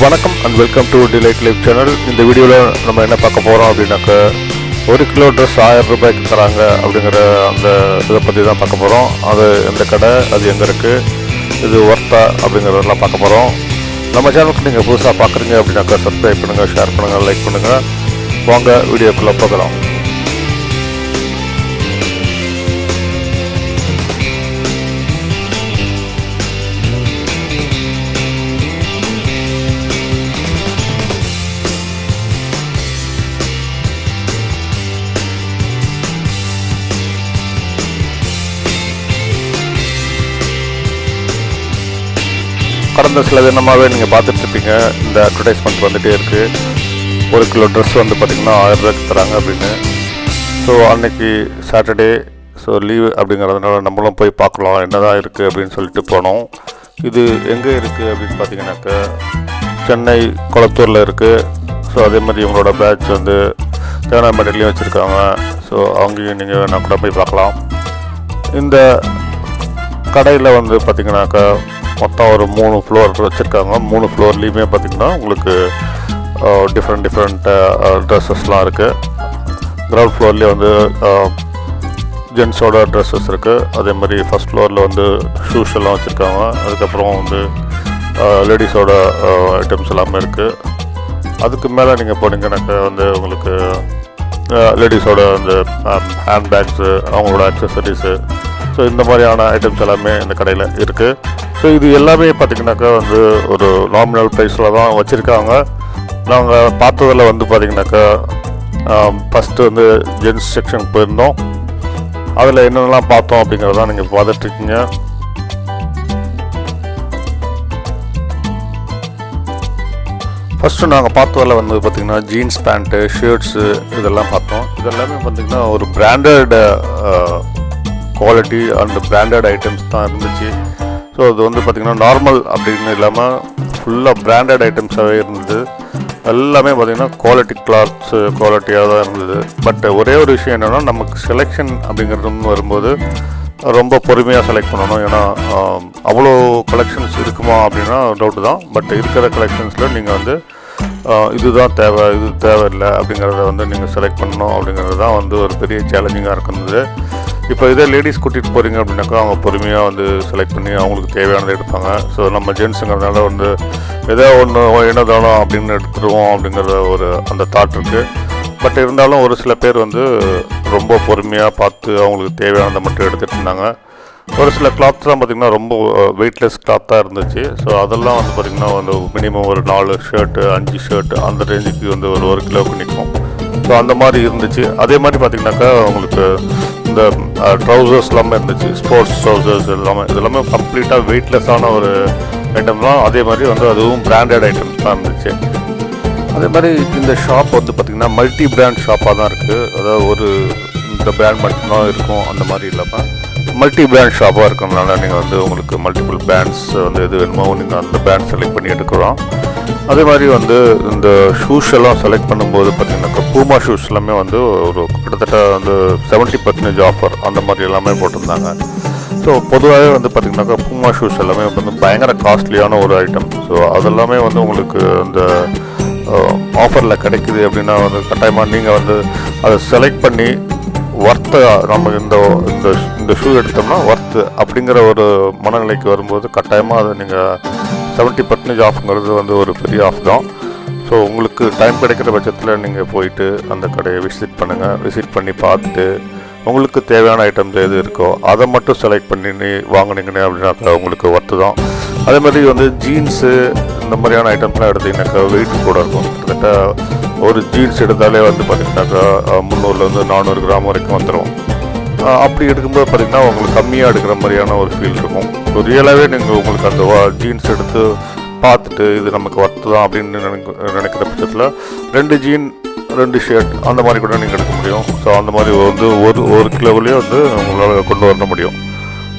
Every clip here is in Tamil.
வணக்கம் and welcome to delight life channel இந்த வீடியோவில் நம்ம என்ன பார்க்க போகிறோம் அப்படின்னாக்க ஒரு கிலோ ட்ரெஸ் ஆயிரம் ரூபாய்க்கு தராங்க அப்படிங்கிற அந்த இதை பற்றி தான் பார்க்க போகிறோம் அது எந்த கடை? அது எங்கே இருக்குது இது ஒர்த்தா அப்படிங்கிறதெல்லாம் பார்க்க போகிறோம் நம்ம சேனலுக்கு நீங்கள் புதுசாக பார்க்குறீங்க அப்படின்னாக்கா சப்ஸ்கிரைப் பண்ணுங்கள் ஷேர் பண்ணுங்கள் லைக் பண்ணுங்கள் வாங்க வீடியோக்குள்ளே போகலாம். கடந்த சில தினமாகவே நீங்கள் பார்த்துட்ருப்பீங்க. இந்த அட்வர்டைஸ்மெண்ட் வந்துகிட்டே இருக்குது ஒரு கிலோ ட்ரெஸ் வந்து பார்த்திங்கன்னா ஆயிரம் ரூபாய்க்கு தராங்க அப்படின்னு. ஸோ அன்னைக்கு சாட்டர்டே ஸோ லீவு அப்படிங்கிறதுனால நம்மளும் போய் பார்க்கலாம். என்ன தான் இருக்குது அப்படின்னு சொல்லிட்டு போனோம். இது எங்கே இருக்குது அப்படின்னு பார்த்தீங்கன்னாக்க சென்னை குளத்தூரில் இருக்குது ஸோ அதே மாதிரி இவங்களோட பேட்ச் வந்து தேனாம்பேட்டையிலையும் வச்சுருக்காங்க. ஸோ அங்கேயும் நீங்கள் வேணால் கூட போய் பார்க்கலாம். இந்த கடையில் வந்து பார்த்தீங்கன்னாக்கா மொத்தம் ஒரு மூணு ஃப்ளோர் வச்சுருக்காங்க. மூணு ஃப்ளோர்லேயுமே பார்த்தீங்கன்னா உங்களுக்கு டிஃப்ரெண்ட் டிஃப்ரெண்ட் ட்ரெஸ்ஸஸ்லாம் இருக்குது கிரவுண்ட் ஃப்ளோர்லேயே வந்து ஜென்ஸோட ட்ரெஸ்ஸஸ் இருக்குது அதே மாதிரி ஃபஸ்ட் ஃப்ளோரில் வந்து ஷூஸ் எல்லாம் வச்சுருக்காங்க. அதுக்கப்புறம் வந்து லேடிஸோட ஐட்டம்ஸ் எல்லாமே இருக்குது அதுக்கு மேலே நீங்கள் போனீங்கன்னாக்கா வந்து உங்களுக்கு லேடிஸோட அந்த ஹேண்ட் பேக்ஸு அவங்களோட அக்சசரிஸு ஸோ இந்த மாதிரியான ஐட்டம்ஸ் எல்லாமே இந்த கடையில் இருக்குது ஸோ இது எல்லாமே பார்த்திங்கனாக்கா வந்து ஒரு நாமினல் ப்ரைஸில் தான் வச்சுருக்காங்க. நாங்கள் பார்த்ததில் வந்து பார்த்திங்கனாக்கா ஃபஸ்ட்டு வந்து ஜென்ஸ் செக்ஷன் போயிருந்தோம். அதில் என்னென்னலாம் பார்த்தோம் அப்படிங்கிறதான் நீங்கள் பார்த்துட்ருக்கீங்க. ஃபஸ்ட்டு நாங்கள் பார்த்ததில் வந்து பார்த்திங்கன்னா ஜீன்ஸ் பேண்ட்டு ஷர்ட்ஸு இதெல்லாம் பார்த்தோம். இதெல்லாமே பார்த்திங்கன்னா ஒரு branded quality and branded items தான் இருந்துச்சு. ஸோ அது வந்து பார்த்திங்கன்னா நார்மல் அப்படின்னு இல்லாமல் ஃபுல்லாக பிராண்டட் ஐட்டம்ஸாகவே இருந்தது. எல்லாமே பார்த்திங்கன்னா குவாலிட்டி கிளாத்ஸு குவாலிட்டியாக தான் இருந்தது. பட் ஒரே ஒரு விஷயம் என்னென்னா நமக்கு செலெக்ஷன் அப்படிங்கிறது வரும்போது ரொம்ப பொறுமையாக செலக்ட் பண்ணணும். ஏன்னா அவ்வளோ கலெக்ஷன்ஸ் இருக்குமா அப்படின்னா டவுட்டு தான். பட் இருக்கிற கலெக்ஷன்ஸில் நீங்கள் வந்து இதுதான் தேவை இது தேவையில்லை அப்படிங்கிறத வந்து நீங்கள் செலக்ட் பண்ணணும் அப்படிங்கிறது தான் வந்து ஒரு பெரிய சேலஞ்சிங்காக இருந்தது இப்போ இதே லேடிஸ் கூட்டிகிட்டு போகிறீங்க அப்படின்னாக்கா அவங்க பொறுமையாக வந்து செலக்ட் பண்ணி அவங்களுக்கு தேவையானதை எடுப்பாங்க. ஸோ நம்ம ஜென்ஸுங்கிறதுனால வந்து ஏதோ ஒன்று என்னதானோ அப்படின்னு எடுத்துருவோம் அப்படிங்கிற ஒரு அந்த தாட் இருக்குது பட் இருந்தாலும் ஒரு சில பேர் வந்து ரொம்ப பொறுமையாக பார்த்து அவங்களுக்கு தேவையானதை மட்டும் எடுத்துகிட்டு இருந்தாங்க. ஒரு சில கிளாத்ஸ்லாம் பார்த்திங்கன்னா ரொம்ப வெயிட்லெஸ் கிளாத்தாக இருந்துச்சு. ஸோ அதெல்லாம் வந்து பார்த்திங்கன்னா வந்து மினிமம் ஒரு நாலு ஷர்ட்டு அஞ்சு ஷர்ட்டு அந்த ரேஞ்சுக்கு வந்து ஒரு ஒரு கிலோவுக்கு நிற்கும் ஸோ அந்த மாதிரி இருந்துச்சு. அதே மாதிரி பார்த்திங்கனாக்கா உங்களுக்கு இந்த ட்ரௌசர்ஸ் எல்லாமே இருந்துச்சு. ஸ்போர்ட்ஸ் ட்ரௌசர்ஸ் எல்லாமே இது எல்லாமே கம்ப்ளீட்டாக வெயிட்லெஸ்ஸான ஒரு ஐட்டம் தான். அதே மாதிரி வந்து அதுவும் பிராண்டட் ஐட்டம்ஸ் தான் இருந்துச்சு. அதே மாதிரி இந்த ஷாப் வந்து பார்த்திங்கன்னா மல்டி பிராண்ட் ஷாப்பாக தான் இருக்குது அதாவது ஒரு இந்த பிராண்ட் மட்டும்தான் இருக்கும். அந்த மாதிரி இல்லாமல் மல்டி பிராண்ட் ஷாப்பாக இருக்கிறதுனால நீங்கள் வந்து உங்களுக்கு மல்டிபிள் பிராண்ட்ஸ் வந்து எது வேணுமோ நீங்கள் அந்த பிராண்ட் செலக்ட் பண்ணி எடுக்கலாம். அதே மாதிரி வந்து இந்த ஷூஸ் எல்லாம் செலக்ட் பண்ணும்போது பார்த்தீங்கன்னாக்கா பூமா ஷூஸ் எல்லாமே வந்து ஒரு கிட்டத்தட்ட வந்து செவன்ட்டி பர்சன்டேஜ் ஆஃபர் அந்த மாதிரி எல்லாமே போட்டிருந்தாங்க. ஸோ பொதுவாகவே வந்து பார்த்திங்கனாக்கா பூமா ஷூஸ் எல்லாமே வந்து பயங்கர காஸ்ட்லியான ஒரு ஐட்டம் ஸோ அதெல்லாமே வந்து உங்களுக்கு அந்த ஆஃபரில் கிடைக்குது அப்படின்னா வந்து கட்டாயமாக நீங்கள் வந்து அதை செலக்ட் பண்ணி ஒர்த்து நம்ம இந்த இந்த இந்த ஷூ எடுத்தோம்னா ஒர்த்து அப்படிங்கிற ஒரு மனநிலைக்கு வரும்போது கட்டாயமாக அதை நீங்கள் செவன்ட்டி பர்சன்டேஜ் ஆஃப்ங்கிறது வந்து ஒரு பெரிய ஆஃப் தான். ஸோ உங்களுக்கு டைம் கிடைக்கிற பட்சத்தில் நீங்கள் போயிட்டு அந்த கடையை விசிட் பண்ணுங்கள் விசிட் பண்ணி பார்த்துட்டு உங்களுக்கு தேவையான ஐட்டம்ஸ் எது இருக்கோ அதை மட்டும் செலக்ட் பண்ணி நீ வாங்கினீங்கன்னு அப்படின்னாக்கா உங்களுக்கு ஒர்த்து தான். அதே மாதிரி வந்து ஜீன்ஸு இந்த மாதிரியான ஐட்டம்ஸ்லாம் எடுத்திங்கனாக்கா வெயிட் கூட இருக்கும். கிட்டத்தட்ட ஒரு ஜீன்ஸ் எடுத்தாலே வந்து பார்த்திங்கனாக்கா முந்நூறுலேருந்து நானூறு கிராம் வரைக்கும் வந்துடும் அப்படி எடுக்கும்போது பார்த்திங்கன்னா உங்களுக்கு கம்மியாக எடுக்கிற மாதிரியான ஒரு ஃபீல் இருக்கும். ஸோ ரியலாகவே நீங்கள் உங்களுக்கு அந்த ஜீன்ஸ் எடுத்து பார்த்துட்டு இது நமக்கு ஒர்த்து தான் அப்படின்னு நினைக்க நினைக்கிற பட்சத்தில் ரெண்டு ஜீன் ரெண்டு ஷர்ட் அந்த மாதிரி கூட நீங்கள் எடுக்க முடியும். ஸோ அந்த மாதிரி வந்து ஒரு ஒரு கிலோவிலேயே வந்து உங்களால் கொண்டு வர முடியும்.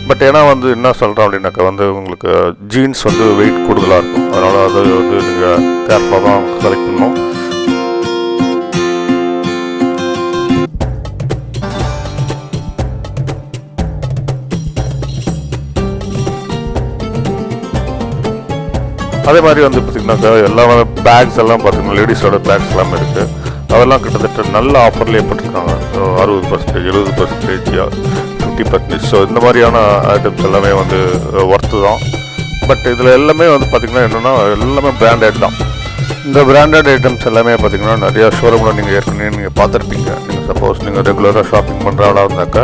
பட் ஏன்னா வந்து என்ன சொல்கிறோம் அப்படின்னாக்கா வந்து உங்களுக்கு uh, ஜீன்ஸ் வந்து வெயிட் கூடுதலாக இருக்கும். அதனால் அது வந்து நீங்கள் கேர்ஃபுல்லாக தான் செலக்ட் பண்ணணும். அதே மாதிரி வந்து பார்த்திங்கனாக்கா எல்லா பேக்ஸ் எல்லாம் பார்த்திங்கன்னா லேடிஸோட பேக்ஸ் எல்லாமே இருக்குது அதெல்லாம் கிட்டத்தட்ட நல்ல ஆஃபர்லேயே போட்டிருக்காங்க. அறுபது பர்சன்டேஜ் எழுபது பர்சன்டேஜ் ஃபிஃப்டி பர்சன்டேஜ் ஸோ இந்த மாதிரியான ஐட்டம்ஸ் எல்லாமே வந்து uh, ஒர்த்து தான். பட் இதில் எல்லாமே வந்து பார்த்திங்கன்னா என்னென்னா எல்லாமே பிராண்டட் தான். இந்த பிராண்டட் ஐட்டம்ஸ் எல்லாமே பார்த்தீங்கன்னா நிறையா ஷோரூமில் நீங்கள் ஏற்கனவே நீங்கள் பார்த்துருப்பீங்க. நீங்கள் சப்போஸ் நீங்கள் ரெகுலராக ஷாப்பிங் பண்ணுற ஆளாக இருந்தாக்கா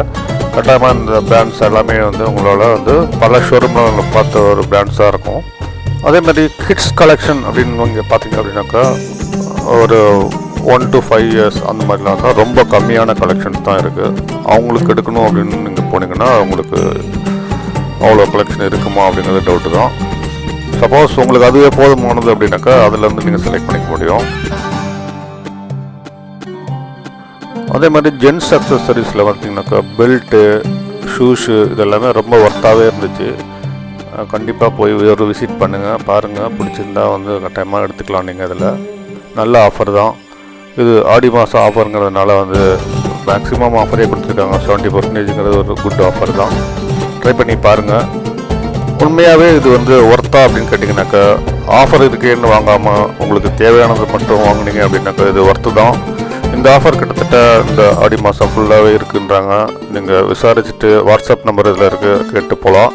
கட்டாயமாக இந்த பிராண்ட்ஸ் எல்லாமே வந்து உங்களால் வந்து பல ஷோரூமில் பார்த்த ஒரு பிராண்ட்ஸாக இருக்கும். அதே மாதிரி கிட்ஸ் கலெக்ஷன் அப்படின்னு நீங்கள் பார்த்தீங்க அப்படின்னாக்கா ஒரு ஒன் டு ஃபைவ் இயர்ஸ் அந்த மாதிரிலாம் தான். ரொம்ப கம்மியான கலெக்ஷன்ஸ் தான் இருக்குது அவங்களுக்கு எடுக்கணும் அப்படின்னு போனீங்கன்னா உங்களுக்கு அவ்வளோ கலெக்ஷன் இருக்குமா அப்படிங்கிறது டவுட்டு தான். சப்போஸ் உங்களுக்கு அதுவே போதுமானது அப்படின்னாக்கா அதுலேருந்து நீங்கள் செலக்ட் பண்ணிக்க முடியும். அதே மாதிரி ஜென்ஸ் அக்சசரிஸில் பார்த்தீங்கன்னாக்கா பெல்ட்டு ஷூஸு இதெல்லாமே ரொம்ப ஒர்த்தாகவே இருந்துச்சு. கண்டிப்பாக போய் ஒரு விசிட் பண்ணுங்கள் பாருங்கள் பிடிச்சிருந்தா வந்து கட்டாயமாக எடுத்துக்கலாம் நீங்கள் இதில். நல்ல ஆஃபர் தான். இது ஆடி மாதம் ஆஃபருங்கிறதுனால வந்து மேக்ஸிமம் ஆஃபரே கொடுத்துருக்காங்க. செவன்ட்டி பர்சன்டேஜுங்கிறது ஒரு குட் ஆஃபர் தான். ட்ரை பண்ணி பாருங்கள் உண்மையாகவே இது வந்து ஒர்த்தா அப்படின்னு கேட்டிங்கனாக்கா ஆஃபர் இருக்கேன்னு வாங்காமல் உங்களுக்கு தேவையானது மட்டும் வாங்குனீங்க அப்படின்னாக்கா இது ஒர்த்து தான். இந்த ஆஃபர் கிட்டத்தட்ட இந்த ஆடி மாதம் ஃபுல்லாகவே இருக்குன்றாங்க. நீங்கள் விசாரிச்சுட்டு வாட்ஸ்அப் நம்பர் இதில் இருக்குது கேட்டு போகலாம்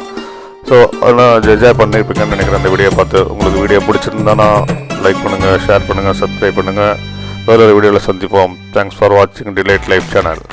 ஸோ அதெல்லாம் என்ஜாய் பண்ணியிருப்பீங்கன்னு நினைக்கிறேன். இந்த வீடியோ பார்த்து உங்களுக்கு வீடியோ பிடிச்சிருந்தானா லைக் பண்ணுங்கள் ஷேர் பண்ணுங்கள் சப்ஸ்கிரைப் பண்ணுங்கள் வேறொரு வீடியோவில் சந்திப்போம் தேங்க்ஸ் ஃபார் வாட்சிங் டிலைட் லைஃப் சேனல்